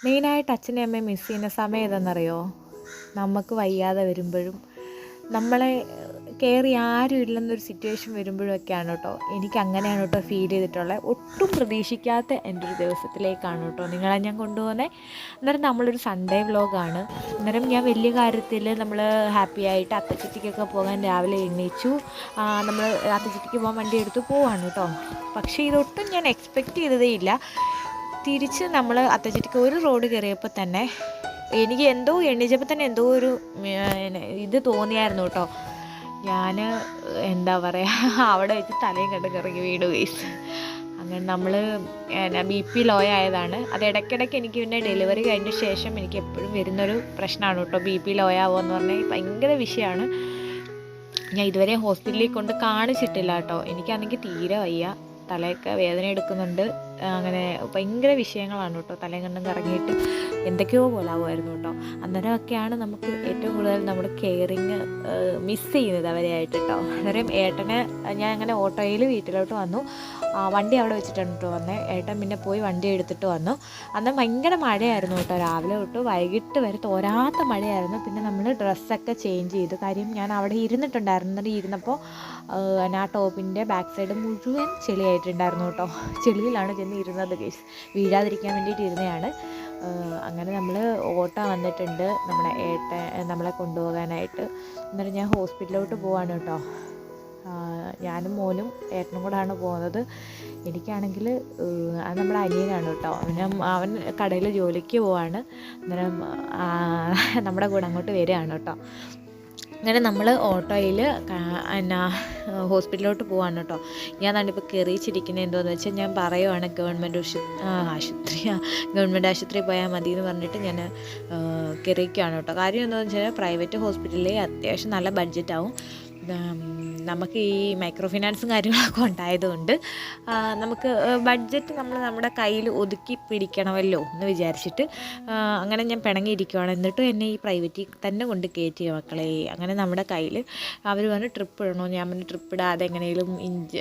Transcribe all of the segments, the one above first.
മെയിനായിട്ട് അച്ഛനെയും അമ്മയും മിസ് ചെയ്യുന്ന സമയം ഏതെന്നറിയോ നമുക്ക് വയ്യാതെ വരുമ്പോഴും നമ്മളെ കയറി ആരും ഇല്ലെന്നൊരു സിറ്റുവേഷൻ വരുമ്പോഴൊക്കെയാണ് കേട്ടോ. എനിക്ക് അങ്ങനെയാണ് കേട്ടോ ഫീൽ ചെയ്തിട്ടുള്ളത് ഒട്ടും പ്രതീക്ഷിക്കാത്ത എന്റെ ഒരു ദിവസത്തിലേക്കാണ് കേട്ടോ നിങ്ങളെ ഞാൻ കൊണ്ടുപോകുന്നത് അന്നേരം നമ്മളൊരു സൺഡേ വ്ലോഗാണ് അന്നേരം ഞാൻ വലിയ കാര്യത്തിൽ നമ്മൾ ഹാപ്പി ആയിട്ട് അത്തച്ചിറ്റിക്കൊക്കെ പോകാൻ രാവിലെ എണ്ണീച്ചു നമ്മൾ അത്തച്ചിറ്റിക്ക് പോകാൻ വണ്ടി എടുത്ത് പോവാണ് കേട്ടോ. പക്ഷേ ഇതൊട്ടും ഞാൻ എക്സ്പെക്റ്റ് ചെയ്തതേ ഇല്ല തിരിച്ച് നമ്മൾ അത്തച്ചിറ്റിക്ക് ഒരു റോഡ് കയറിയപ്പോൾ തന്നെ എനിക്ക് എന്തോ എണീച്ചപ്പോൾ തന്നെ എന്തോ ഒരു ഇത് തോന്നിയായിരുന്നു കേട്ടോ. ഞാൻ എന്താ പറയുക അവിടെ വെച്ച് തലയും കണ്ട് കറങ്ങി വീട് വേസ് അങ്ങനെ നമ്മൾ ബി പി ലോ ആയതാണ്. അത് ഇടയ്ക്കിടയ്ക്ക് എനിക്ക് പിന്നെ ഡെലിവറി കഴിഞ്ഞ ശേഷം എനിക്ക് എപ്പോഴും വരുന്നൊരു പ്രശ്നമാണ് കേട്ടോ. ബി പി ലോ ആവുക എന്ന് പറഞ്ഞാൽ ഭയങ്കര വിഷയമാണ് ഞാൻ ഇതുവരെ ഹോസ്പിറ്റലിൽ കൊണ്ട് കാണിച്ചിട്ടില്ല കേട്ടോ. എനിക്കാണെങ്കിൽ തീരെ വയ്യ. തലയൊക്കെ വേദന എടുക്കുന്നുണ്ട്. അങ്ങനെ ഭയങ്കര വിഷയങ്ങളാണ് കേട്ടോ. തലയും കണ്ടും കറങ്ങിയിട്ട് എന്തൊക്കെയോ പോലാവുമായിരുന്നു കേട്ടോ. അന്നേരമൊക്കെയാണ് നമുക്ക് ഏറ്റവും കൂടുതൽ നമ്മൾ കെയറിങ് മിസ് ചെയ്യുന്നത് അവരെയായിട്ട് കേട്ടോ. അന്നേരം ഏട്ടനെ ഞാൻ അങ്ങനെ ഓട്ടോയിൽ വീട്ടിലോട്ട് വന്നു. വണ്ടി അവിടെ വെച്ചിട്ടാണ് കേട്ടോ വന്നത് ഏട്ടൻ പിന്നെ പോയി വണ്ടി എടുത്തിട്ട് വന്നു. അന്ന് ഭയങ്കര മഴയായിരുന്നു കേട്ടോ. രാവിലെ തൊട്ട് വൈകിട്ട് വരെ തോരാത്ത മഴയായിരുന്നു. പിന്നെ നമ്മൾ ഡ്രസ്സൊക്കെ ചേഞ്ച് ചെയ്തു. കാര്യം ഞാൻ അവിടെ ഇരുന്നിട്ടുണ്ടായിരുന്നു. ഇരുന്നപ്പോൾ ആ ടോപ്പിന്റെ ബാക്ക് സൈഡ് മുഴുവൻ ചെളിയായിട്ടുണ്ടായിരുന്നു കേട്ടോ. ചെളിയിലാണ് ചെന്ന് ഇരുന്നത് ഗേസ് വീഴാതിരിക്കാൻ വേണ്ടിയിട്ട് ഇരുന്നതാണ് അങ്ങനെ നമ്മൾ ഓട്ടോ വന്നിട്ടുണ്ട് നമ്മുടെ ഏട്ട നമ്മളെ കൊണ്ടുപോകാനായിട്ട്. എന്നിട്ട് ഞാൻ ഹോസ്പിറ്റലിലോട്ട് പോവാണ് കേട്ടോ. ഞാനും മോനും ഏട്ടനും കൂടാണ് പോകുന്നത്. എനിക്കാണെങ്കിൽ അത് നമ്മുടെ അനിയനാണ് കേട്ടോ. അവന് അവൻ കടയിൽ ജോലിക്ക് പോവാണ്. അന്നേരം നമ്മുടെ കൂടെ അങ്ങോട്ട് വരികയാണ് കേട്ടോ. അങ്ങനെ നമ്മൾ ഓട്ടോയിൽ എന്നാ ഹോസ്പിറ്റലിലോട്ട് പോവാണ് കേട്ടോ ഞാൻ ഇപ്പോൾ കയറിച്ചിരിക്കുന്നത് എന്തോന്ന് വെച്ചാൽ ഞാൻ പറയുവാണ് ഗവൺമെന്റ് ആശുപത്രി ഗവൺമെന്റ് ആശുപത്രി പോയാൽ മതി എന്ന് പറഞ്ഞിട്ട് ഞാൻ കയറിയിരിക്കുകയാണ് കേട്ടോ കാര്യം എന്താണെന്ന് വെച്ചാൽ പ്രൈവറ്റ് ഹോസ്പിറ്റലിൽ അത്യാവശ്യം നല്ല ബഡ്ജറ്റ് ആവും നമുക്ക് ഈ മൈക്രോ ഫിനാൻസും കാര്യങ്ങളൊക്കെ ഉണ്ടായതുകൊണ്ട് നമുക്ക് ബഡ്ജറ്റ് നമ്മൾ നമ്മുടെ കയ്യിൽ ഒതുക്കി പിടിക്കണമല്ലോ എന്ന് വിചാരിച്ചിട്ട് അങ്ങനെ ഞാൻ പിണങ്ങിയിരിക്കുവാണ്. എന്നിട്ടും എന്നെ ഈ പ്രൈവറ്റിൽ തന്നെ കൊണ്ട് കയറ്റിയ മക്കളെ അങ്ങനെ നമ്മുടെ കയ്യിൽ അവർ പറഞ്ഞ് ട്രിപ്പ് ഇടണോ. ഞാൻ പറഞ്ഞ് ട്രിപ്പ് ഇടാതെ എങ്ങനെയും ഇഞ്ച്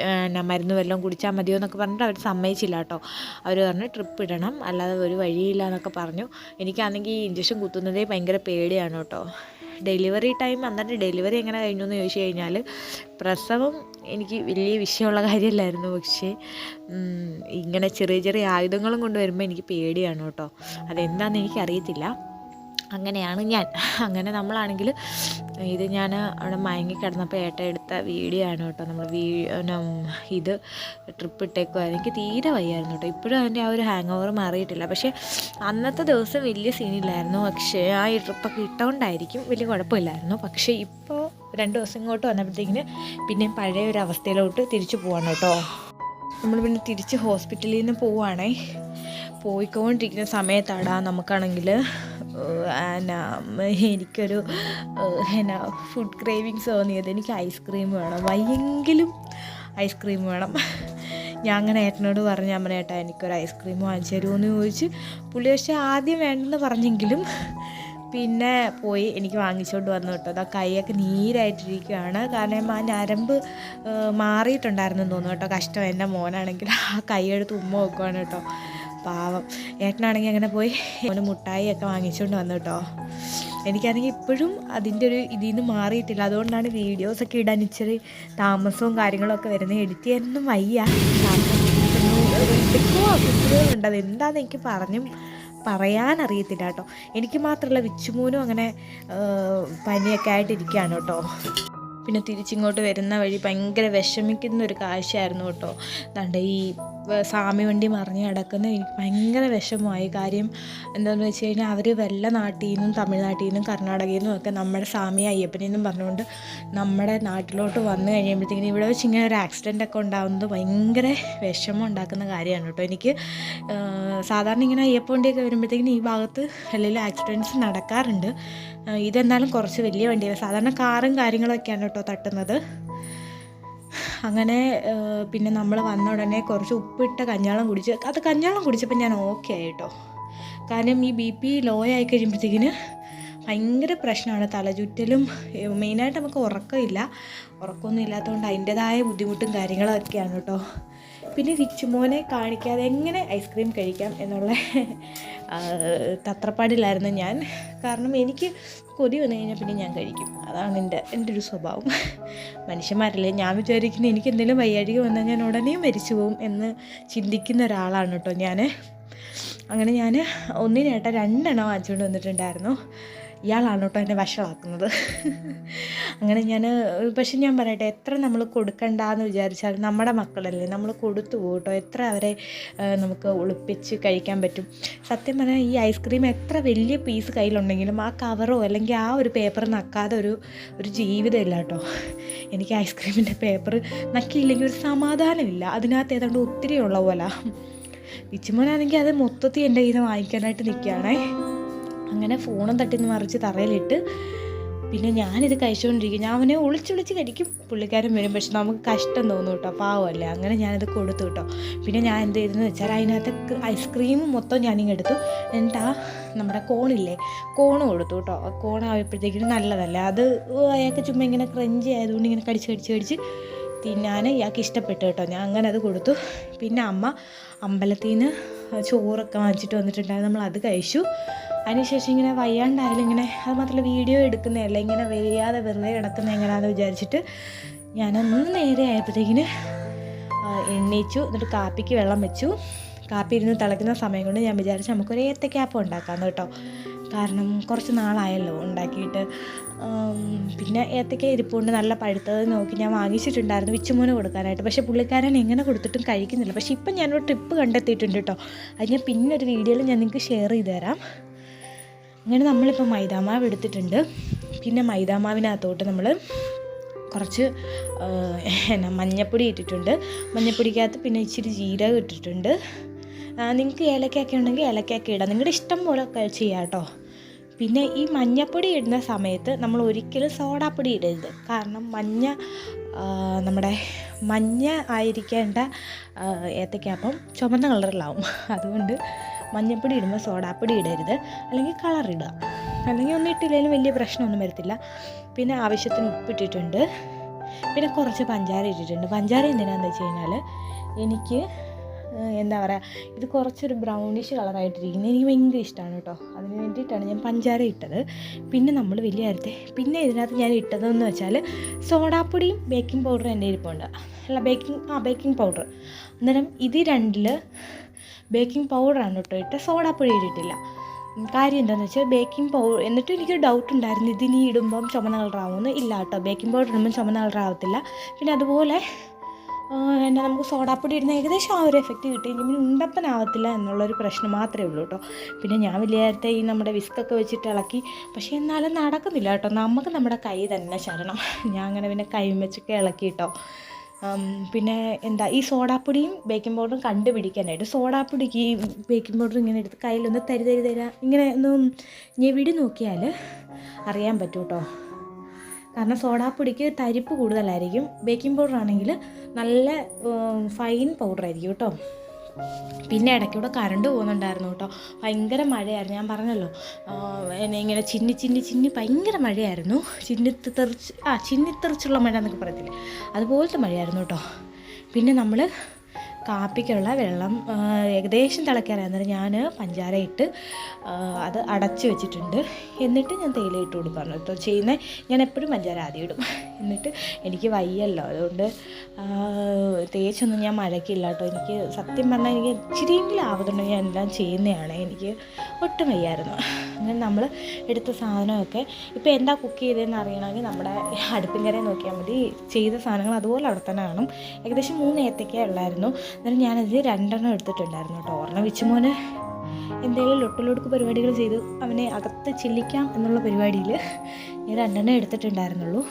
മരുന്ന് വല്ലതും കുടിച്ചാൽ മതിയോ എന്നൊക്കെ പറഞ്ഞിട്ട് അവർ സമ്മതിച്ചില്ല കേട്ടോ. അവർ പറഞ്ഞ് ട്രിപ്പ് ഇടണം. അല്ലാതെ ഒരു വഴിയില്ല എന്നൊക്കെ പറഞ്ഞു. എനിക്കാണെങ്കിൽ ഈ ഇഞ്ചക്ഷൻ കുത്തുന്നതേ ഭയങ്കര പേടിയാണ് കേട്ടോ. ഡെലിവറി ടൈം എന്നിട്ട് ഡെലിവറി എങ്ങനെ കഴിഞ്ഞു എന്ന് ചോദിച്ചു കഴിഞ്ഞാൽ പ്രസവം എനിക്ക് വലിയ വിഷയമുള്ള കാര്യമല്ലായിരുന്നു. പക്ഷേ ഇങ്ങനെ ചെറിയ ചെറിയ ആയുധങ്ങളും കൊണ്ടുവരുമ്പോൾ എനിക്ക് പേടിയാണ് കേട്ടോ. അതെന്താണെന്ന് എനിക്കറിയത്തില്ല. അങ്ങനെയാണ് ഞാൻ. അങ്ങനെ നമ്മളാണെങ്കിൽ ഇത് ഞാൻ അവിടെ മയങ്ങി കിടന്നപ്പോൾ ഏട്ട എടുത്ത വീഡിയോ ആണ് കേട്ടോ. നമ്മൾ വീ ഇത് ട്രിപ്പ് ഇട്ടേക്കുമായിരുന്നു എനിക്ക് തീരെ വയ്യായിരുന്നു കേട്ടോ. ഇപ്പോഴും അതിന്റെ ആ ഒരു ഹാങ് ഓവർ മാറിയിട്ടില്ല. പക്ഷേ അന്നത്തെ ദിവസം വലിയ സീനില്ലായിരുന്നു പക്ഷേ ആ ഈ ട്രിപ്പൊക്കെ ഇട്ടുകൊണ്ടായിരിക്കും വലിയ കുഴപ്പമില്ലായിരുന്നു. പക്ഷേ ഇപ്പോൾ രണ്ട് ദിവസം ഇങ്ങോട്ട് വന്നപ്പോഴത്തേക്കിന് പിന്നെ പഴയ ഒരു അവസ്ഥയിലോട്ട് തിരിച്ചു പോവാണ് കേട്ടോ. നമ്മൾ പിന്നെ തിരിച്ച് ഹോസ്പിറ്റലിൽ നിന്ന് പോവുകയാണേ പോയിക്കൊണ്ടിരിക്കുന്ന സമയത്താടാ നമുക്കാണെങ്കിൽ എനിക്കൊരു എന്നാ ഫുഡ് ക്രേവിങ്സ് തോന്നിയത് എനിക്ക് ഐസ്ക്രീം വേണം. വയ്യെങ്കിലും ഐസ്ക്രീം വേണം. ഞാൻ അങ്ങനെ ഏട്ടനോട് പറഞ്ഞു അമ്മ ഏട്ടാ എനിക്കൊരു ഐസ്ക്രീം വാങ്ങിച്ചു തരുമെന്ന് ചോദിച്ച് പുള്ളി പക്ഷേ ആദ്യം വേണ്ടെന്ന് പറഞ്ഞെങ്കിലും പിന്നെ പോയി എനിക്ക് വാങ്ങിച്ചുകൊണ്ട് വന്നു കേട്ടോ. അതാ കൈയൊക്കെ നീരായിട്ടിരിക്കുകയാണ് കാരണം ആ ഞരമ്പ് മാറിയിട്ടുണ്ടായിരുന്നു തോന്നുന്നു കേട്ടോ. കഷ്ടം. എന്റെ മോനാണെങ്കിൽ ആ കൈയെടുത്ത് ഉമ്മ വെക്കുവാണ് കേട്ടോ. പാവം. ഏട്ടനാണെങ്കിൽ അങ്ങനെ പോയി അവന് മുട്ടായിയൊക്കെ വാങ്ങിച്ചുകൊണ്ട് വന്നു കേട്ടോ എനിക്കാണെങ്കിൽ ഇപ്പോഴും അതിന്റെ ഒരു ഇതിൽ നിന്ന് മാറിയിട്ടില്ല. അതുകൊണ്ടാണ് വീഡിയോസൊക്കെ ഇടാൻ ഇച്ചിരി താമസവും കാര്യങ്ങളൊക്കെ വരുന്നത്. എഡിറ്റ് ചെയ്യാനൊന്നും വയ്യ. എന്തൊക്കെയോ അഭിപ്രായങ്ങളുണ്ട് അത് എനിക്ക് പറഞ്ഞും പറയാനറിയത്തില്ല കേട്ടോ എനിക്ക് മാത്രമല്ല വിച്ചുമൂനും അങ്ങനെ പനിയൊക്കെ ആയിട്ടിരിക്കുകയാണ് കേട്ടോ പിന്നെ തിരിച്ചിങ്ങോട്ട് വരുന്ന വഴി ഭയങ്കര വിഷമിക്കുന്ന ഒരു കാഴ്ചയായിരുന്നു കേട്ടോ ദാണ്ട ഈ സാമി വണ്ടി മറിഞ്ഞ് കിടക്കുന്ന എനിക്ക് ഭയങ്കര വിഷമമായി. കാര്യം എന്താണെന്ന് വെച്ച് കഴിഞ്ഞാൽ അവർ വല്ല നാട്ടിൽ നിന്നും തമിഴ്നാട്ടിൽ നിന്നും കർണാടകയിൽ നിന്നും ഒക്കെ നമ്മുടെ സാമി അയ്യപ്പനെന്നും പറഞ്ഞുകൊണ്ട് നമ്മുടെ നാട്ടിലോട്ട് വന്നു കഴിയുമ്പോഴത്തേക്കിനും ഇവിടെ വെച്ച് ഇങ്ങനെ ഒരു ആക്സിഡന്റ് ഒക്കെ ഉണ്ടാകുന്നത് ഭയങ്കര വിഷമം ഉണ്ടാക്കുന്ന കാര്യമാണ് കേട്ടോ. എനിക്ക് സാധാരണ ഇങ്ങനെ അയ്യപ്പ വണ്ടിയൊക്കെ വരുമ്പോഴത്തേക്കിനും ഈ ഭാഗത്ത് അല്ലെങ്കിൽ ആക്സിഡന്റ്സ് നടക്കാറുണ്ട്. ഇതെന്നാലും കുറച്ച് വലിയ വണ്ടിയാണ് സാധാരണ കാറും കാര്യങ്ങളൊക്കെയാണ് കേട്ടോ തട്ടുന്നത്. അങ്ങനെ പിന്നെ നമ്മൾ വന്ന ഉടനെ കുറച്ച് ഉപ്പിട്ട കഞ്ഞാളം കുടിച്ച് അത് കഞ്ഞാളം കുടിച്ചപ്പോൾ ഞാൻ ഓക്കെ ആയിട്ടോ. കാരണം ഈ ബി പി ലോ ആയി കഴിയുമ്പോഴത്തേക്കിന് ഭയങ്കര പ്രശ്നമാണ് തലചുറ്റലും മെയിനായിട്ട് നമുക്ക് ഉറക്കമില്ല. ഉറക്കമൊന്നും ഇല്ലാത്തതുകൊണ്ട് അതിന്റെതായ ബുദ്ധിമുട്ടും കാര്യങ്ങളൊക്കെയാണ് കേട്ടോ. പിന്നെ വിച്ചുമോനെ കാണിക്കാതെ എങ്ങനെ ഐസ്ക്രീം കഴിക്കാം എന്നുള്ള തത്രപ്പാടിലായിരുന്നു ഞാൻ. കാരണം എനിക്ക് കൊതി വന്നു കഴിഞ്ഞാൽ പിന്നെ ഞാൻ കഴിക്കും. അതാണ് എന്റെ എന്റെ ഒരു സ്വഭാവം. മനുഷ്യന്മാരല്ലേ? ഞാൻ വിചാരിക്കുന്നത് എനിക്ക് എന്തെങ്കിലും വയ്യാഴിക വന്നാൽ ഞാൻ ഉടനെ മരിച്ചു പോകും എന്ന് ചിന്തിക്കുന്ന ഒരാളാണ് കേട്ടോ ഞാൻ അങ്ങനെ ഞാൻ ഒന്നിനേട്ട രണ്ടെണ്ണം വാങ്ങിച്ചുകൊണ്ട് വന്നിട്ടുണ്ടായിരുന്നു. ഇയാളാണ് കേട്ടോ എന്നെ വഷളാക്കുന്നത്. അങ്ങനെ ഞാൻ പക്ഷെ ഞാൻ പറയട്ടെ എത്ര നമ്മൾ കൊടുക്കണ്ട എന്ന് വിചാരിച്ചാൽ നമ്മുടെ മക്കളല്ലേ നമ്മൾ കൊടുത്തു പോകും കേട്ടോ എത്ര അവരെ നമുക്ക് ഒളിപ്പിച്ച് കഴിക്കാൻ പറ്റും. സത്യം പറഞ്ഞാൽ ഈ ഐസ്ക്രീം എത്ര വലിയ പീസ് കയ്യിലുണ്ടെങ്കിലും ആ കവറോ അല്ലെങ്കിൽ ആ ഒരു പേപ്പർ നക്കാതെ ഒരു ഒരു ജീവിതമില്ല കേട്ടോ എനിക്ക് ഐസ്ക്രീമിന്റെ പേപ്പർ നക്കിയില്ലെങ്കിൽ ഒരു സമാധാനമില്ല. അതിനകത്ത് ഏതാണ്ട് ഒത്തിരി ഉള്ള പോലെ. ഇച്ചിമോനാണെങ്കിൽ അത് മൊത്തത്തിൽ എന്റെ കയ്യിൽ നിന്ന് വാങ്ങിക്കാനായിട്ട് നിൽക്കുകയാണേ. അങ്ങനെ ഫോണും തട്ടിന്ന് മറിച്ച് തറയിലിട്ട് പിന്നെ ഞാനിത് കഴിച്ചുകൊണ്ടിരിക്കും ഞാൻ അവനെ ഒളിച്ചൊളിച്ച് കഴിക്കും പുള്ളിക്കാരൻ വരും. പക്ഷെ നമുക്ക് കഷ്ടം തോന്നും കേട്ടോ. പാവമല്ലേ. അങ്ങനെ ഞാനിത് കൊടുത്തു കേട്ടോ. പിന്നെ ഞാൻ എന്ത് ചെയ്തെന്ന് വെച്ചാൽ അതിനകത്ത് ഐസ്ക്രീം മൊത്തം ഞാനിങ്ങ് എടുത്തു. എന്നിട്ട് ആ നമ്മുടെ കോണില്ലേ? കോണ് കൊടുത്തു കേട്ടോ. ആ കോണായപ്പോഴത്തേക്കിനും നല്ലതല്ല. അത് അയാൾക്ക് ചുമ്മാ ഇങ്ങനെ ക്രഞ്ചി ആയതുകൊണ്ട് ഇങ്ങനെ കടിച്ച് കടിച്ച് കടിച്ച് തിന്നാൻ ഇയാൾക്ക് ഇഷ്ടപ്പെട്ടു കേട്ടോ. ഞാൻ അങ്ങനെ അത് കൊടുത്തു. പിന്നെ അമ്മ അമ്പലത്തിൽ നിന്ന് ചോറൊക്കെ വാങ്ങിച്ചിട്ട് വന്നിട്ടുണ്ടായിരുന്നു. നമ്മൾ അത് കഴിച്ചു. അതിനുശേഷം ഇങ്ങനെ വയ്യാണ്ടായാലും ഇങ്ങനെ അത് മാത്രമല്ല വീഡിയോ എടുക്കുന്നതല്ല ഇങ്ങനെ വയ്യാതെ വെറുതെ കിടക്കുന്ന എങ്ങനെയാണെന്ന് വിചാരിച്ചിട്ട് ഞാനൊന്ന് നേരെ ആയപ്പോഴത്തേക്കിന് എണ്ണീച്ചു എന്നിട്ട് കാപ്പിക്ക് വെള്ളം വെച്ചു. കാപ്പി ഇരുന്ന് തിളയ്ക്കുന്ന സമയം കൊണ്ട് ഞാൻ വിചാരിച്ചു നമുക്കൊരു ഏത്തക്കാപ്പം ഉണ്ടാക്കാമെന്ന് കേട്ടോ. കാരണം കുറച്ച് നാളായല്ലോ ഉണ്ടാക്കിയിട്ട്. പിന്നെ ഏത്തക്ക ഇരിപ്പുണ്ട് നല്ല പഴുത്തത് നോക്കി ഞാൻ വാങ്ങിച്ചിട്ടുണ്ടായിരുന്നു വിച്ചുമോന് കൊടുക്കാനായിട്ട്. പക്ഷേ പുള്ളിക്കാരൻ എങ്ങനെ കൊടുത്തിട്ടും കഴിക്കുന്നില്ല. പക്ഷേ ഇപ്പം ഞാനൊരു ട്രിപ്പ് കണ്ടെത്തിയിട്ടുണ്ട് കേട്ടോ. അത് ഞാൻ പിന്നെ ഒരു വീഡിയോയിൽ ഞാൻ നിങ്ങൾക്ക് ഷെയർ ചെയ്ത് തരാം. അങ്ങനെ നമ്മളിപ്പോൾ മൈദാമാവ് എടുത്തിട്ടുണ്ട്. പിന്നെ മൈദാമാവിനകത്തോട്ട് നമ്മൾ കുറച്ച് എന്നാ മഞ്ഞപ്പൊടി ഇട്ടിട്ടുണ്ട്. മഞ്ഞപ്പൊടിക്കകത്ത് പിന്നെ ഇച്ചിരി ജീരകം ഇട്ടിട്ടുണ്ട്. നിങ്ങൾക്ക് ഏലക്കയൊക്കെ ഉണ്ടെങ്കിൽ ഏലക്കയൊക്കെ ഇടാം. നിങ്ങളുടെ ഇഷ്ടം പോലെ ചെയ്യാം കേട്ടോ പിന്നെ ഈ മഞ്ഞപ്പൊടി ഇടുന്ന സമയത്ത് നമ്മൾ ഒരിക്കലും സോഡാപ്പൊടി ഇടരുത്. കാരണം മഞ്ഞ നമ്മുടെ മഞ്ഞ ആയിരിക്കേണ്ട ആ, ഏത്തയ്ക്കാപ്പം ചുമന്ന കളറിലാവും. അതുകൊണ്ട് മഞ്ഞപ്പൊടി ഇടുമ്പോൾ സോഡാപ്പൊടി ഇടരുത്. അല്ലെങ്കിൽ കളർ ഇടുക. അല്ലെങ്കിൽ ഒന്നും ഇട്ടില്ലെങ്കിലും വലിയ പ്രശ്നമൊന്നും വരത്തില്ല. പിന്നെ ആവശ്യത്തിന് ഉപ്പിട്ടിട്ടുണ്ട് പിന്നെ കുറച്ച് പഞ്ചാര ഇട്ടിട്ടുണ്ട്. പഞ്ചാര എന്തിനാന്ന് വെച്ച് കഴിഞ്ഞാൽ എനിക്ക് എന്താ പറയുക ഇത് കുറച്ചൊരു ബ്രൗണിഷ് കളറായിട്ടിരിക്കുന്നത് എനിക്ക് ഭയങ്കര ഇഷ്ടമാണ് കേട്ടോ. അതിന് വേണ്ടിയിട്ടാണ് ഞാൻ പഞ്ചാര ഇട്ടത്. പിന്നെ നമ്മൾ വലിയ കാര്യത്തെ പിന്നെ ഇതിനകത്ത് ഞാൻ ഇട്ടതെന്ന് വെച്ചാൽ സോഡാപ്പൊടിയും ബേക്കിംഗ് പൗഡറും എന്റെ ഇരിപ്പുണ്ട് അല്ല ബേക്കിംഗ് ആ ബേക്കിംഗ് പൗഡർ അന്നേരം ഇത് രണ്ടിൽ ബേക്കിംഗ് പൗഡറാണ് കേട്ടോ ഇട്ട്. സോഡാപ്പൊടി ഇട്ടിട്ടില്ല. കാര്യം എന്താണെന്ന് വെച്ചാൽ ബേക്കിംഗ് പൗഡർ എന്നിട്ട് എനിക്ക് ഡൗട്ട് ഉണ്ടായിരുന്നു. ഇതിനി ഇടുമ്പം ചുമന്ന കളറാവുമെന്ന് ഇല്ല കേട്ടോ ബേക്കിംഗ് പൗഡർ ഇടുമ്പം ചുമന്ന കളറാവത്തില്ല പിന്നെ അതുപോലെ എന്നാ നമുക്ക് സോഡാപ്പൊടി ഇടുന്ന ഏകദേശം ആ ഒരു എഫക്റ്റ് കിട്ടി. ഇനി ഉണ്ടപ്പനാവത്തില്ല എന്നുള്ളൊരു പ്രശ്നം മാത്രമേ ഉള്ളൂ കേട്ടോ പിന്നെ ഞാൻ വലിയ നേരത്തെ ഈ നമ്മുടെ വിസ്കൊക്കെ വെച്ചിട്ട് ഇളക്കി. പക്ഷേ എന്നാലും നടക്കുന്നില്ല കേട്ടോ നമുക്ക് നമ്മുടെ കൈ തന്നെ ശരണം. ഞാൻ അങ്ങനെ പിന്നെ കൈ വെച്ചൊക്കെ ഇളക്കി കേട്ടോ പിന്നെ എന്താ ഈ സോഡാപ്പൊടിയും ബേക്കിംഗ് പൗഡറും കണ്ടുപിടിക്കാനായിട്ട്. സോഡാപ്പൊടിക്ക് ഈ ബേക്കിംഗ് പൗഡർ ഇങ്ങനെ എടുത്ത് കയ്യിലൊന്ന് തരി തരി തരാ ഇങ്ങനെ ഒന്ന് ഞെവിടി നോക്കിയാൽ അറിയാൻ പറ്റും കേട്ടോ കാരണം സോഡാപ്പൊടിക്ക് തരിപ്പ് കൂടുതലായിരിക്കും. ബേക്കിംഗ് പൗഡർ ആണെങ്കിൽ നല്ല ഫൈൻ പൗഡർ ആയിരിക്കും കേട്ടോ പിന്നെ ഇടയ്ക്കൂടെ കറണ്ട് പോകുന്നുണ്ടായിരുന്നു കേട്ടോ. ഭയങ്കര മഴയായിരുന്നു. ഞാൻ പറഞ്ഞല്ലോ എന്നെ ഇങ്ങനെ ചിന്നി ചിന്നി ചിന്നി ഭയങ്കര മഴയായിരുന്നു. ചിന്നി തെറിച്ച് ആ ചിന്നി തെറിച്ചുള്ള മഴ എന്നൊക്കെ പറയത്തില്ലേ? അതുപോലത്തെ മഴയായിരുന്നു കേട്ടോ. പിന്നെ നമ്മൾ കാപ്പിക്കുള്ള വെള്ളം ഏകദേശം ഏകദേശം തിളയ്ക്കാറായിരുന്നു ഞാൻ പഞ്ചാര ഇട്ട് അത് അടച്ച് വെച്ചിട്ടുണ്ട്. എന്നിട്ട് ഞാൻ തേയില ഇട്ട് കൊടുക്കാറുണ്ട് കേട്ടോ. ചെയ്യുന്നത് ഞാൻ എപ്പോഴും പഞ്ചാര ആദ്യം ഇടും. എന്നിട്ട് എനിക്ക് വയ്യല്ലോ. അതുകൊണ്ട് തേച്ചൊന്നും ഞാൻ മഴയ്ക്കില്ല കേട്ടോ. എനിക്ക് സത്യം പറഞ്ഞാൽ എനിക്ക് ഇച്ചിരിയെങ്കിലും ആവുന്നുണ്ടെങ്കിൽ ഞാൻ എല്ലാം ചെയ്യുന്നതാണ്. എനിക്ക് ഒട്ടും വയ്യായിരുന്നു. അങ്ങനെ നമ്മൾ എടുത്ത സാധനമൊക്കെ ഇപ്പോൾ എന്താ കുക്ക് ചെയ്തതെന്ന് അറിയണമെങ്കിൽ നമ്മുടെ അടുപ്പിൻ കരയിൽ നോക്കിയാൽ മതി. ചെയ്ത സാധനങ്ങൾ അതുപോലെ അവിടെ തന്നെ കാണും. ഏകദേശം മൂന്ന് ഏത്തക്കേ ഉള്ളായിരുന്നു. എന്നാലും ഞാനത് രണ്ടെണ്ണം എടുത്തിട്ടുണ്ടായിരുന്നു കേട്ടോ. ഒരെണ്ണം വിച്ചുമോന് എന്തെങ്കിലും ലൊട്ടലൊടുക്ക് പരിപാടികൾ ചെയ്ത് അവനെ അകത്ത് ചില്ലിക്കാം എന്നുള്ള പരിപാടിയിൽ ഞാൻ രണ്ടെണ്ണം എടുത്തിട്ടുണ്ടായിരുന്നുള്ളൂ.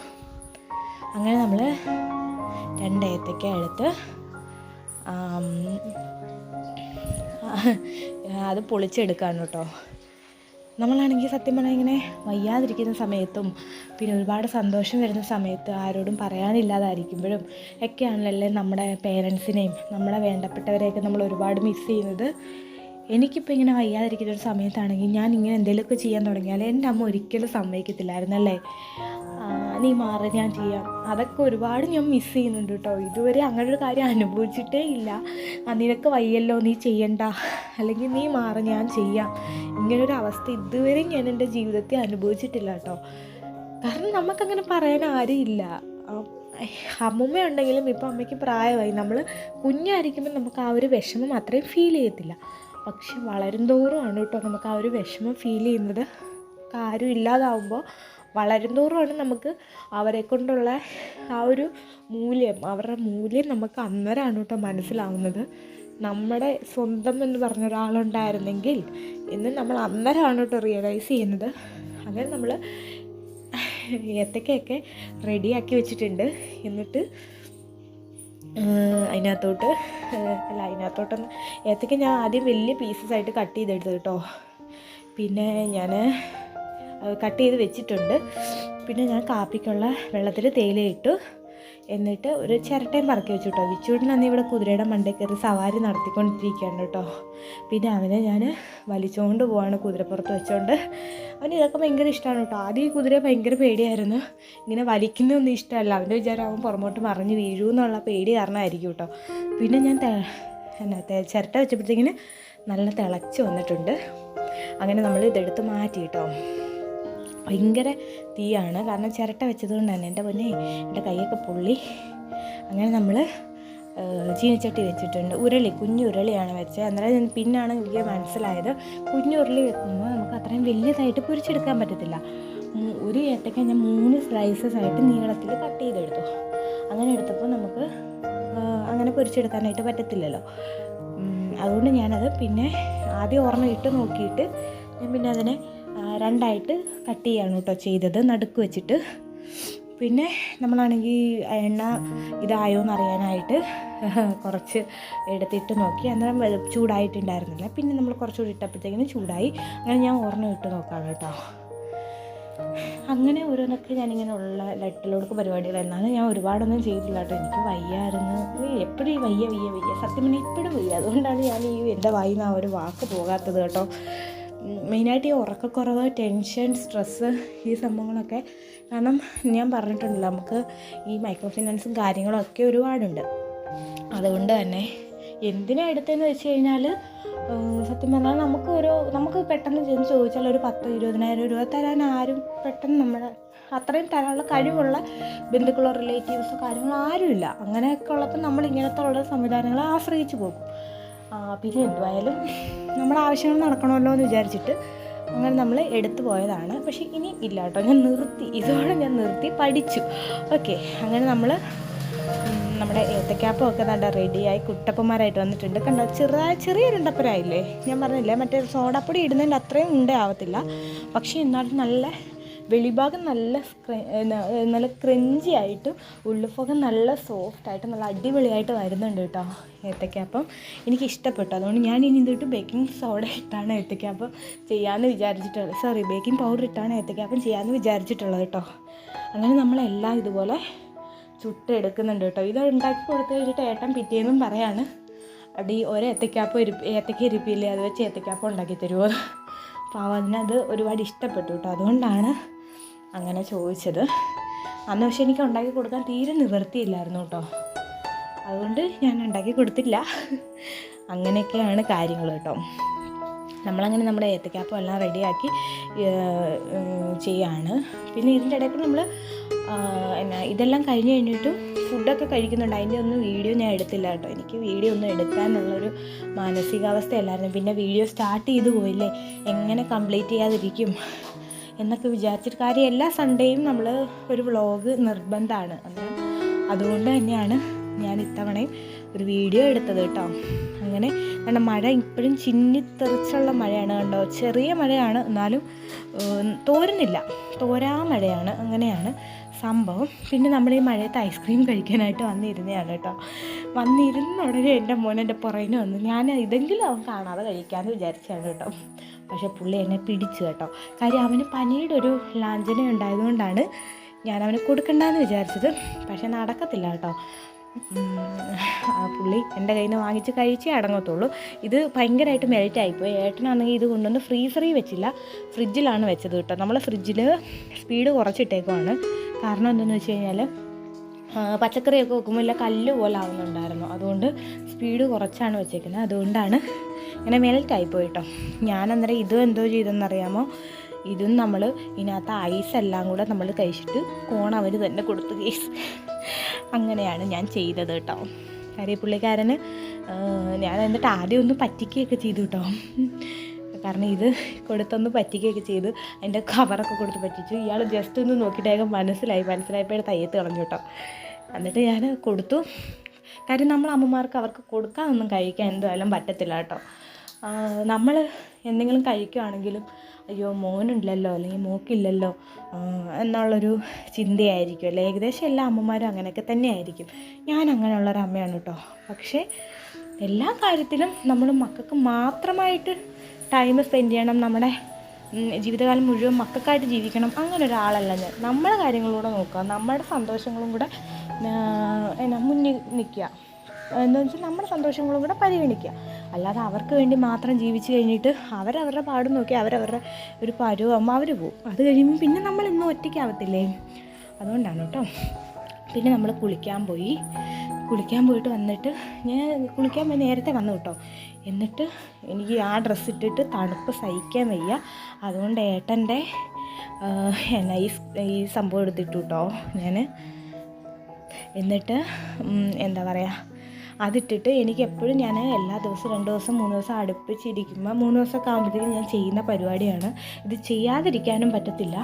അങ്ങനെ നമ്മൾ രണ്ട് എടുത്ത് അത് പൊളിച്ചെടുക്കാണ് കേട്ടോ. നമ്മളാണെങ്കിൽ സത്യം പറഞ്ഞാൽ ഇങ്ങനെ വയ്യാതിരിക്കുന്ന സമയത്തും പിന്നെ ഒരുപാട് സന്തോഷം വരുന്ന സമയത്ത് ആരോടും പറയാനില്ലാതായിരിക്കുമ്പോഴും ഒക്കെയാണല്ലേ നമ്മുടെ പേരൻസിനെയും നമ്മളെ വേണ്ടപ്പെട്ടവരെയൊക്കെ നമ്മൾ ഒരുപാട് മിസ് ചെയ്യുന്നത്. എനിക്കിപ്പോൾ ഇങ്ങനെ വയ്യാതിരിക്കുന്ന ഒരു സമയത്താണെങ്കിൽ ഞാൻ ഇങ്ങനെ എന്തെങ്കിലുമൊക്കെ ചെയ്യാൻ തുടങ്ങിയാൽ എന്റെ അമ്മ ഒരിക്കലും സമ്മതിക്കത്തില്ലായിരുന്നല്ലേ നീ മാറി ഞാൻ ചെയ്യാം. അതൊക്കെ ഒരുപാട് ഞാൻ മിസ് ചെയ്യുന്നുണ്ട് കേട്ടോ ഇതുവരെ അങ്ങനെ ഒരു കാര്യം അനുഭവിച്ചിട്ടേ ഇല്ല. നിനക്ക് വയ്യല്ലോ നീ ചെയ്യണ്ട. അല്ലെങ്കിൽ നീ മാറി ഞാൻ ചെയ്യാം. ഇങ്ങനൊരു അവസ്ഥ ഇതുവരെ ഞാൻ എന്റെ ജീവിതത്തിൽ അനുഭവിച്ചിട്ടില്ല കേട്ടോ കാരണം നമുക്കങ്ങനെ പറയാൻ ആരും ഇല്ല. ഉണ്ടെങ്കിലും ഇപ്പം അമ്മയ്ക്ക് പ്രായമായി. നമ്മൾ കുഞ്ഞായിരിക്കുമ്പോൾ നമുക്ക് ആ ഒരു വിഷമം അത്രയും ഫീൽ ചെയ്യത്തില്ല. പക്ഷെ വളരും തോറുമാണ് കേട്ടോ നമുക്ക് ആ ഒരു വിഷമം ഫീൽ ചെയ്യുന്നത്. ആരും ഇല്ലാതാവുമ്പോൾ വളരും തോറുമാണ് നമുക്ക് അവരെ കൊണ്ടുള്ള ആ ഒരു മൂല്യം. അവരുടെ മൂല്യം നമുക്ക് അന്നേരമാണ് കേട്ടോ മനസ്സിലാവുന്നത്. നമ്മുടെ സ്വന്തം എന്ന് പറഞ്ഞ ഒരാളുണ്ടായിരുന്നെങ്കിൽ ഇന്ന് നമ്മൾ അന്നേരമാണ് കേട്ടോ റിയലൈസ് ചെയ്യുന്നത്. അങ്ങനെ നമ്മൾ ഏത്തക്കയൊക്കെ റെഡിയാക്കി വെച്ചിട്ടുണ്ട്. എന്നിട്ട് അതിനകത്തോട്ട് അല്ല അതിനകത്തോട്ടൊന്ന് ഏത്തക്ക ഞാൻ ആദ്യം വലിയ പീസസ് ആയിട്ട് കട്ട് ചെയ്തെടുത്തത് കേട്ടോ. പിന്നെ ഞാൻ കട്ട് ചെയ്ത് വെച്ചിട്ടുണ്ട്. പിന്നെ ഞാൻ കാപ്പിക്കുള്ള വെള്ളത്തിൽ തേയിലയിട്ടു എന്നിട്ട് ഒരു ചിരട്ടയും പറക്കി വെച്ചു കേട്ടോ വിച്ചുവിട്ടിന് അന്ന് ഇവിടെ കുതിരയുടെ മണ്ടയിൽ കയറി സവാരി നടത്തിക്കൊണ്ടിരിക്കുകയാണ് കേട്ടോ. പിന്നെ അവനെ ഞാൻ വലിച്ചുകൊണ്ട് പോവാണ് കുതിരപ്പുറത്ത് വെച്ചുകൊണ്ട് അവന് ഇതൊക്കെ ഭയങ്കര ഇഷ്ടമാണ് കേട്ടോ. ആദ്യം ഈ കുതിരയെ ഭയങ്കര പേടിയായിരുന്നു. ഇങ്ങനെ വലിക്കുന്നൊന്നും ഇഷ്ടമല്ല. അവന്റെ വിചാരം അവൻ പുറമോട്ട് മറിഞ്ഞ് വീഴൂ എന്നുള്ള പേടി കാരണമായിരിക്കും കേട്ടോ. പിന്നെ ഞാൻ എന്നാ ചിരട്ട വെച്ചപ്പോഴത്തേക്കിന് നല്ല തിളച്ച് വന്നിട്ടുണ്ട്. അങ്ങനെ നമ്മൾ ഇതെടുത്ത് മാറ്റി കേട്ടോ. ഭയങ്കര തീയാണ്. കാരണം ചിരട്ട വെച്ചതുകൊണ്ട് തന്നെ എന്റെ പൊന്നെ എന്റെ കൈയൊക്കെ പൊള്ളി. അങ്ങനെ നമ്മൾ ചീനിച്ചട്ടി വെച്ചിട്ടുണ്ട്. ഉരളി കുഞ്ഞു ഉരുളിയാണ് വെച്ചത്. അന്നേരം ഞാൻ പിന്നാണ് എനിക്ക് മനസ്സിലായത്. കുഞ്ഞു ഉരുളി വെക്കുമ്പോൾ നമുക്ക് അത്രയും വലിയതായിട്ട് പൊരിച്ചെടുക്കാൻ പറ്റത്തില്ല. ഒരു ഏത്തക്ക ഞാൻ മൂന്ന് സ്ലൈസസ് ആയിട്ട് നീളത്തിൽ കട്ട് ചെയ്തെടുത്തു. അങ്ങനെ എടുത്തപ്പോൾ നമുക്ക് അങ്ങനെ പൊരിച്ചെടുക്കാനായിട്ട് പറ്റത്തില്ലല്ലോ. അതുകൊണ്ട് ഞാനത് പിന്നെ ആദ്യം ഓർമ്മ ഇട്ട് നോക്കിയിട്ട് ഞാൻ പിന്നെ അതിനെ രണ്ടായിട്ട് കട്ട് ചെയ്യാണ് കേട്ടോ ചെയ്തത്. നടുക്ക് വെച്ചിട്ട്. പിന്നെ നമ്മളാണെങ്കിൽ എണ്ണ ഇതായോ എന്നറിയാനായിട്ട് കുറച്ച് എടുത്തിട്ട് നോക്കി. അന്നേരം ചൂടായിട്ടുണ്ടായിരുന്നില്ല. പിന്നെ നമ്മൾ കുറച്ചുകൂടി ഇട്ടപ്പോഴത്തേക്കിനും ചൂടായി. അങ്ങനെ ഞാൻ ഓർമ്മ ഇട്ട് നോക്കാം കേട്ടോ. അങ്ങനെ ഓരോന്നൊക്കെ ഞാനിങ്ങനെ ഉള്ള ലട്ടിലൊടുക്ക് പരിപാടികൾ എന്നാലും ഞാൻ ഒരുപാടൊന്നും ചെയ്തില്ല കേട്ടോ. എനിക്ക് വയ്യായിരുന്നു. എപ്പോഴും ഈ വയ്യ വയ്യ വയ്യ. സത്യം പറഞ്ഞാൽ ഇപ്പോഴും വയ്യ. അതുകൊണ്ടാണ് ഞാൻ ഈ എന്റെ വായിന്ന് ആ ഒരു വാക്ക് പോകാത്തത് കേട്ടോ. മെയിനായിട്ട് ഈ ഉറക്കക്കുറവ് ടെൻഷൻ സ്ട്രെസ്സ് ഈ സംഭവങ്ങളൊക്കെ കാരണം ഞാൻ പറഞ്ഞിട്ടുണ്ടല്ലോ നമുക്ക് ഈ മൈക്രോ ഫിനാൻസും കാര്യങ്ങളും ഒക്കെ ഒരുപാടുണ്ട്. അതുകൊണ്ട് തന്നെ എന്തിനാ എടുത്തതെന്ന് വെച്ച് കഴിഞ്ഞാൽ സത്യം പറഞ്ഞാൽ നമുക്ക് ഒരു നമുക്ക് പെട്ടെന്ന് ചെന്ന് ചോദിച്ചാൽ ഒരു പത്ത് ഇരുപതിനായിരം രൂപ തരാൻ ആരും പെട്ടെന്ന് നമ്മുടെ അത്രയും തരാനുള്ള കഴിവുള്ള ബന്ധുക്കളോ റിലേറ്റീവ്സോ കാര്യങ്ങളോ ആരുമില്ല. അങ്ങനെയൊക്കെ ഉള്ളപ്പോൾ നമ്മൾ ഇങ്ങനത്തെ ഉള്ള സംവിധാനങ്ങളെ ആശ്രയിച്ച് പോകും. പിന്നെ എന്തുവായാലും നമ്മൾ ആവശ്യങ്ങൾ നടക്കണമല്ലോ എന്ന് വിചാരിച്ചിട്ട് അങ്ങനെ നമ്മൾ എടുത്തു പോയതാണ്. പക്ഷേ ഇനി ഇല്ല കേട്ടോ. ഞാൻ നിർത്തി. ഇതോടെ ഞാൻ നിർത്തി പഠിച്ചു. ഓക്കെ. അങ്ങനെ നമ്മൾ നമ്മുടെ ഏത്തക്കാപ്പം ഒക്കെ നല്ല റെഡിയായി കുട്ടപ്പന്മാരായിട്ട് വന്നിട്ടുണ്ട്. കണ്ടോ? ചെറുതായ ചെറിയ രണ്ടപ്പരായില്ലേ ഞാൻ പറഞ്ഞില്ലേ മറ്റേ സോഡാപ്പൊടി ഇടുന്നതിന്റെ അത്രയും ഉണ്ടേ ആവത്തില്ല. പക്ഷേ എന്നാലും നല്ല വെളിഭാഗം നല്ല നല്ല ക്രഞ്ചി ആയിട്ട് ഉള്ളുഭാഗം നല്ല സോഫ്റ്റായിട്ട് നല്ല അടിപൊളിയായിട്ട് വരുന്നുണ്ട് കേട്ടോ ഏത്തക്കാപ്പം എനിക്ക് ഇഷ്ടപ്പെട്ടു അതുകൊണ്ട് ഞാൻ ഇനി ഇതിട്ട് ബേക്കിംഗ് സോഡ ഇട്ടാണ് ഏത്തക്കാപ്പം ചെയ്യാമെന്ന് വിചാരിച്ചിട്ടുള്ളത്. സോറി ബേക്കിംഗ് പൗഡർ ഇട്ടാണ് ഏത്തക്കാപ്പം ചെയ്യാമെന്ന് വിചാരിച്ചിട്ടുള്ളത് കേട്ടോ അങ്ങനെ നമ്മളെല്ലാം ഇതുപോലെ ചുട്ടെടുക്കുന്നുണ്ട് കേട്ടോ ഇത് ഉണ്ടാക്കി കൊടുത്തു കഴിഞ്ഞിട്ട് ഏട്ടൻ പിറ്റേന്നും പറയാണ് അടി ഒരു ഏത്തക്കാപ്പം ഏത്തക്ക ഇരിപ്പില്ലേ അത് വെച്ച് ഏത്തക്കാപ്പ് ഉണ്ടാക്കി തരുമോ അപ്പോൾ അതിനത് ഒരുപാട് ഇഷ്ടപ്പെട്ടു കേട്ടോ അതുകൊണ്ടാണ് അങ്ങനെ ചോദിച്ചത്. അന്ന് പക്ഷെ എനിക്ക് ഉണ്ടാക്കി കൊടുക്കാൻ തീരെ നിവൃത്തിയില്ലായിരുന്നു കേട്ടോ. അതുകൊണ്ട് ഞാൻ ഉണ്ടാക്കി കൊടുത്തില്ല. അങ്ങനെയൊക്കെയാണ് കാര്യങ്ങൾ കേട്ടോ. നമ്മളങ്ങനെ നമ്മുടെ ഏത്തക്കാപ്പം എല്ലാം റെഡിയാക്കി ചെയ്യാണ്. പിന്നെ ഇതിന്റെ ഇടയ്ക്ക് നമ്മൾ എന്നാ ഇതെല്ലാം കഴിഞ്ഞ് കഴിഞ്ഞിട്ടും ഫുഡൊക്കെ കഴിക്കുന്നുണ്ട്. അതിന്റെ ഒന്നും വീഡിയോ ഞാൻ എടുത്തില്ല കേട്ടോ. എനിക്ക് വീഡിയോ ഒന്നും എടുക്കാനുള്ളൊരു മാനസികാവസ്ഥയല്ലായിരുന്നു. പിന്നെ വീഡിയോ സ്റ്റാർട്ട് ചെയ്തു പോയില്ലേ? എങ്ങനെ കംപ്ലീറ്റ് ചെയ്യാതിരിക്കും? എന്നൊക്കെ വിചാരിച്ചിട്ട് കാര്യം എല്ലാ സൺഡേയും നമ്മൾ ഒരു വ്ളോഗ് നിർബന്ധമാണ് അതുകൊണ്ട് തന്നെയാണ് ഞാൻ ഇത്തവണയും ഒരു വീഡിയോ എടുത്തത് കേട്ടോ. അങ്ങനെ കാരണം മഴ ഇപ്പോഴും ചിന്നിത്തെറിച്ചുള്ള മഴയാണ് കണ്ടോ? ചെറിയ മഴയാണ് എന്നാലും തോരുന്നില്ല. തോരാ മഴയാണ്. അങ്ങനെയാണ് സംഭവം. പിന്നെ നമ്മൾ ഈ മഴയത്ത് ഐസ്ക്രീം കഴിക്കാനായിട്ട് വന്നിരുന്നതാണ് കേട്ടോ. വന്നിരുന്ന ഉടനെ എന്റെ മോൻ എന്റെ പുറകിന് വന്നു ഞാൻ ഇതെങ്കിലും അവൻ കാണാതെ കഴിക്കാമെന്ന് വിചാരിച്ചാണ് കേട്ടോ. പക്ഷേ പുള്ളി എന്നെ പിടിച്ചു കേട്ടോ. കാര്യം അവന് പനിയുടെ ഒരു ലാഞ്ചന ഉണ്ടായതുകൊണ്ടാണ് ഞാൻ അവന് കൊടുക്കണ്ടെന്ന് വിചാരിച്ചത്. പക്ഷേ നടക്കത്തില്ല കേട്ടോ. ആ പുള്ളി എന്റെ കയ്യിൽ നിന്ന് വാങ്ങിച്ച് കഴിച്ചേ അടങ്ങത്തുള്ളൂ. ഇത് ഭയങ്കരമായിട്ട് മെൽറ്റ് ആയിപ്പോയി ഏട്ടനാണെങ്കിൽ ഇത് കൊണ്ടുവന്ന് ഫ്രീസറിൽ വെച്ചില്ല. ഫ്രിഡ്ജിലാണ് വെച്ചത് കേട്ടോ. നമ്മൾ ഫ്രിഡ്ജിൽ സ്പീഡ് കുറച്ചിട്ടേക്കുവാണ്. കാരണം എന്താണെന്ന് വെച്ച് കഴിഞ്ഞാൽ പച്ചക്കറിയൊക്കെ വെക്കുമ്പോൾ ഇല്ല കല്ല് പോലെ ആവുന്നുണ്ടായിരുന്നു. അതുകൊണ്ട് സ്പീഡ് കുറച്ചാണ് വെച്ചേക്കുന്നത്. അതുകൊണ്ടാണ് ഇങ്ങനെ മെൽറ്റായി പോയിട്ടോ ഞാൻ അന്നേരം ഇതും എന്തോ ചെയ്തെന്നറിയാമോ? ഇതും നമ്മൾ ഇതിനകത്ത് ഐസ് എല്ലാം കൂടെ നമ്മൾ കഴിച്ചിട്ട് കോൺ അവർ തന്നെ കൊടുത്തു കേസ് അങ്ങനെയാണ് ഞാൻ ചെയ്തത് കേട്ടോ. കാര്യം പുള്ളിക്കാരന് ഞാൻ എന്നിട്ട് ആദ്യം ഒന്ന് പറ്റിക്കുകയൊക്കെ ചെയ്തു കേട്ടോ. കാരണം ഇത് കൊടുത്തൊന്ന് പറ്റിക്കുകയൊക്കെ ചെയ്തു. അതിന്റെ കവറൊക്കെ കൊടുത്ത് പറ്റിച്ചു. ഇയാൾ ജസ്റ്റ് ഒന്ന് നോക്കിയിട്ടേക്കും മനസ്സിലായി. മനസ്സിലായപ്പോൾ തയ്യത്ത് കളഞ്ഞു കേട്ടോ. എന്നിട്ട് ഞാൻ കൊടുത്തു. കാര്യം നമ്മൾ അമ്മമാർക്ക് അവർക്ക് കൊടുക്കാനൊന്നും കഴിക്കാൻ എന്തായാലും പറ്റത്തില്ല കേട്ടോ. നമ്മൾ എന്തെങ്കിലും കഴിക്കുവാണെങ്കിലും അയ്യോ മോനുണ്ടല്ലോ അല്ലെങ്കിൽ മോക്കില്ലല്ലോ എന്നുള്ളൊരു ചിന്തയായിരിക്കും. അല്ലേ? ഏകദേശം എല്ലാ അമ്മമാരും അങ്ങനെയൊക്കെ തന്നെ ആയിരിക്കും ഞാൻ അങ്ങനെയുള്ളൊരു അമ്മയാണ് കേട്ടോ. പക്ഷേ എല്ലാ കാര്യത്തിലും നമ്മൾ മക്കൾക്ക് മാത്രമായിട്ട് ടൈം സ്പെൻഡ് ചെയ്യണം. നമ്മുടെ ജീവിതകാലം മുഴുവൻ മക്കൾക്കായിട്ട് ജീവിക്കണം. അങ്ങനെ ഒരാളല്ല ഞാൻ. നമ്മളെ കാര്യങ്ങളൂടെ നോക്കുക. നമ്മുടെ സന്തോഷങ്ങളും കൂടെ എന്നാ മുന്നിൽ നിൽക്കുക. എന്ന് വെച്ചാൽ നമ്മുടെ സന്തോഷങ്ങളും കൂടെ പരിഗണിക്കുക. അല്ലാതെ അവർക്ക് വേണ്ടി മാത്രം ജീവിച്ച് കഴിഞ്ഞിട്ട് അവരവരുടെ പാടും നോക്കി അവരവരുടെ ഒരു പരുവാകുമ്പോൾ അവർ പോവും. അത് കഴിയുമ്പോൾ പിന്നെ നമ്മൾ ഇന്നും ഒറ്റയ്ക്കാവത്തില്ലേ അതുകൊണ്ടാണ് കേട്ടോ. പിന്നെ നമ്മൾ കുളിക്കാൻ പോയി. കുളിക്കാൻ പോയിട്ട് വന്നിട്ട് ഞാൻ കുളിക്കാൻ പോയി നേരത്തെ വന്നു കേട്ടോ. എന്നിട്ട് എനിക്ക് ആ ഡ്രസ്സ് ഇട്ടിട്ട് തണുപ്പ് സഹിക്കാൻ വയ്യ. അതുകൊണ്ട് ഏട്ടന്റെ എന്നാ ഈ ഈ സംഭവം എടുത്തിട്ടു കേട്ടോ ഞാൻ എന്നിട്ട് എന്താ പറയുക അതിട്ടിട്ട് എനിക്ക് എപ്പോഴും ഞാൻ എല്ലാ ദിവസവും രണ്ട് ദിവസം മൂന്ന് ദിവസം അടുപ്പിച്ചിരിക്കുമ്പോൾ മൂന്ന് ദിവസമൊക്കെ ആകുമ്പോഴത്തേക്കും ഞാൻ ചെയ്യുന്ന പരിപാടിയാണ്. ഇത് ചെയ്യാതിരിക്കാനും പറ്റത്തില്ല.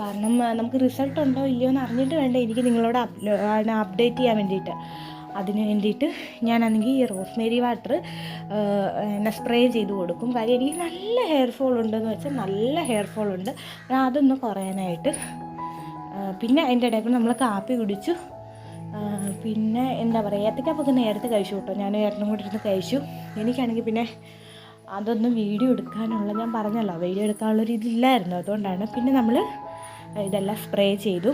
കാരണം നമുക്ക് റിസൾട്ട് ഉണ്ടോ ഇല്ലയോ എന്ന് അറിഞ്ഞിട്ട് വേണ്ട. എനിക്ക് നിങ്ങളോട് അപ്ഡേറ്റ് ചെയ്യാൻ വേണ്ടിയിട്ട്. അതിന് വേണ്ടിയിട്ട് ഞാനാണെങ്കിൽ ഈ റോസ്മേരി വാട്ടർ എന്നെ സ്പ്രേ ചെയ്ത് കൊടുക്കും. കാര്യം എനിക്ക് നല്ല ഹെയർ ഫോൾ ഉണ്ടെന്ന് വെച്ചാൽ നല്ല ഹെയർ ഫോൾ ഉണ്ട്. അതൊന്ന് കുറയാനായിട്ട് പിന്നെ അതിന്റെ ഇടയിൽ നമ്മൾ കാപ്പി കുടിച്ചു. പിന്നെ എന്താ പറയുക ഏത്തക്കാപ്പൊക്കെ നേരത്തെ കഴിച്ചു കേട്ടോ. ഞാൻ ഏട്ടനും കൂടി ഇരുന്ന് കഴിച്ചു. എനിക്കാണെങ്കിൽ പിന്നെ അതൊന്നും വീഡിയോ എടുക്കാനുള്ള ഞാൻ പറഞ്ഞല്ലോ വീഡിയോ എടുക്കാനുള്ളൊരു ഇതില്ലായിരുന്നു. അതുകൊണ്ടാണ് പിന്നെ നമ്മൾ ഇതെല്ലാം സ്പ്രേ ചെയ്തു.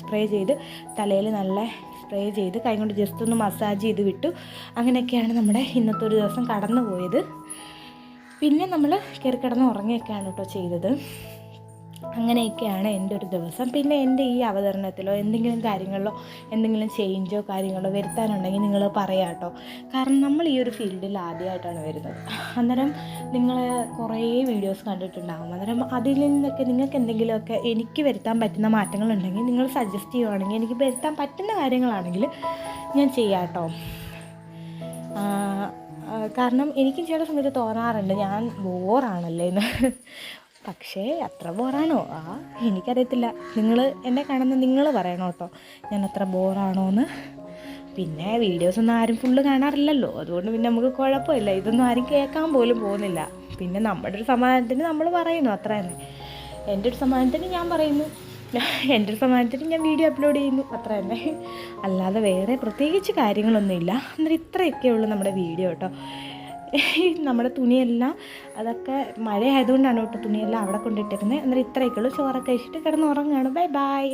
സ്പ്രേ ചെയ്ത് തലയിൽ നല്ല സ്പ്രേ ചെയ്ത് കൈ കൊണ്ട് ജസ്റ്റ് ഒന്ന് മസാജ് ചെയ്ത് വിട്ടു. അങ്ങനെയൊക്കെയാണ് നമ്മുടെ ഇന്നത്തെ ഒരു ദിവസം കടന്നു പോയത് പിന്നെ നമ്മൾ കയറി കിടന്ന് ഉറങ്ങിയൊക്കെയാണ് കേട്ടോ ചെയ്തത്. അങ്ങനെയൊക്കെയാണ് എന്റെ ഒരു ദിവസം. പിന്നെ എന്റെ ഈ അവതരണത്തിലോ എന്തെങ്കിലും കാര്യങ്ങളിലോ എന്തെങ്കിലും ചേഞ്ചോ കാര്യങ്ങളോ വരുത്താനുണ്ടെങ്കിൽ നിങ്ങൾ പറയാം കേട്ടോ. കാരണം നമ്മൾ ഈ ഒരു ഫീൽഡിൽ ആദ്യമായിട്ടാണ് വരുന്നത്. അന്നേരം നിങ്ങൾ കുറേ വീഡിയോസ് കണ്ടിട്ടുണ്ടാകും അന്നേരം അതിൽ നിന്നൊക്കെ നിങ്ങൾക്ക് എന്തെങ്കിലുമൊക്കെ എനിക്ക് വരുത്താൻ പറ്റുന്ന മാറ്റങ്ങളുണ്ടെങ്കിൽ നിങ്ങൾ സജസ്റ്റ് ചെയ്യുവാണെങ്കിൽ എനിക്ക് വരുത്താൻ പറ്റുന്ന കാര്യങ്ങളാണെങ്കിൽ ഞാൻ ചെയ്യാം കേട്ടോ. കാരണം എനിക്കും ചില സമയത്ത് തോന്നാറുണ്ട് ഞാൻ ബോറാണല്ലേ എന്ന് പക്ഷേ അത്ര ബോറാണോ? ആ എനിക്കറിയത്തില്ല. നിങ്ങൾ എന്നെ കാണുന്ന നിങ്ങൾ പറയണം കേട്ടോ. ഞാൻ അത്ര ബോറാണോ എന്ന് പിന്നെ വീഡിയോസ് ഒന്നും ആരും ഫുള്ള് കാണാറില്ലല്ലോ. അതുകൊണ്ട് പിന്നെ നമുക്ക് കുഴപ്പമില്ല. ഇതൊന്നും ആരും കേൾക്കാൻ പോലും പോകുന്നില്ല. പിന്നെ നമ്മുടെ ഒരു സമാധാനത്തിന് നമ്മൾ പറയുന്നു അത്ര തന്നെ. എന്റെ ഒരു സമാധാനത്തിന് ഞാൻ പറയുന്നു. എന്റെ ഒരു സമാധാനത്തിന് ഞാൻ വീഡിയോ അപ്ലോഡ് ചെയ്യുന്നു. അത്ര തന്നെ. അല്ലാതെ വേറെ പ്രത്യേകിച്ച് കാര്യങ്ങളൊന്നുമില്ല. അന്നേരം ഇത്രയൊക്കെ ഉള്ളൂ നമ്മുടെ വീഡിയോ കേട്ടോ. നമ്മുടെ തുണിയെല്ലാം അതൊക്കെ മഴ ആയതുകൊണ്ടാണ് കേട്ടോ തുണിയെല്ലാം അവിടെ കൊണ്ടിട്ടിരുന്നത് എന്നിട്ട് ഇത്രയൊക്കെയുള്ളൂ ചോറൊക്കെ കഴിച്ചിട്ട് കിടന്ന് ഉറങ്ങുകയാണ് ബൈ ബൈ